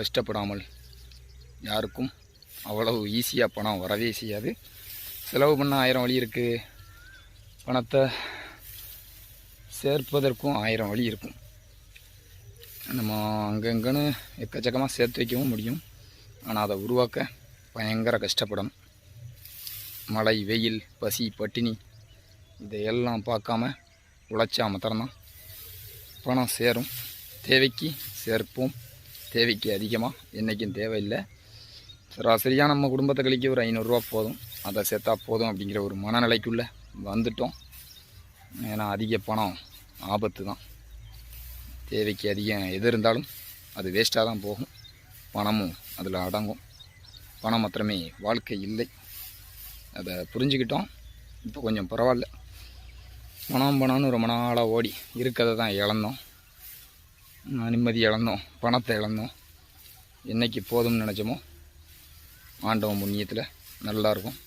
கஷ்டப்படாமல் யாருக்கும் அவ்வளவு ஈஸியாக பணம் வரவே செய்யாது. செலவு பண்ண ஆயிரம் வழி இருக்குது பணத்தை சேர்ப்பதற்கும் ஆயிரம் வழி இருக்கும். நம்ம அங்கங்கன்னு எக்கச்சக்கமாக சேர்த்து வைக்கவும் முடியும். ஆனால் அதை உருவாக்க பயங்கர கஷ்டப்படணும் மழை வெயில் பசி பட்டினி இதையெல்லாம் பார்க்காம உழைச்சா மாத்திரம்தான் பணம் சேரும். தேவைக்கு சேர்ப்போம். தேவைக்கு அதிகமாக என்றைக்கும் தேவையில்லை. சராசரியாக நம்ம குடும்பத்தை கழிக்க ஒரு ஐநூறுரூவா போதும். அதை சேர்த்தா போதும் அப்படிங்கிற ஒரு மனநிலைக்குள்ளே வந்துட்டோம். ஏன்னா அதிக பணம் ஆபத்து தான். தேவைக்கு அதிகம் எது இருந்தாலும் அது வேஸ்ட்டாக தான் போகும். பணமும் அதில் அடங்கும். பணம் மாத்திரமே வாழ்க்கை இல்லை. அதை புரிஞ்சுக்கிட்டோம். இப்போ கொஞ்சம் பரவாயில்ல. பணம் பணம்னு ரொம்ப நாளாக ஓடி இருக்கிறத தான் இழந்தோம். நிம்மதி இழந்தோம் பணத்தை இழந்தோம். என்னைக்கு போதும்னு நினச்சோமோ ஆண்டவன் புண்ணியத்தில் நல்லா இருக்கும்.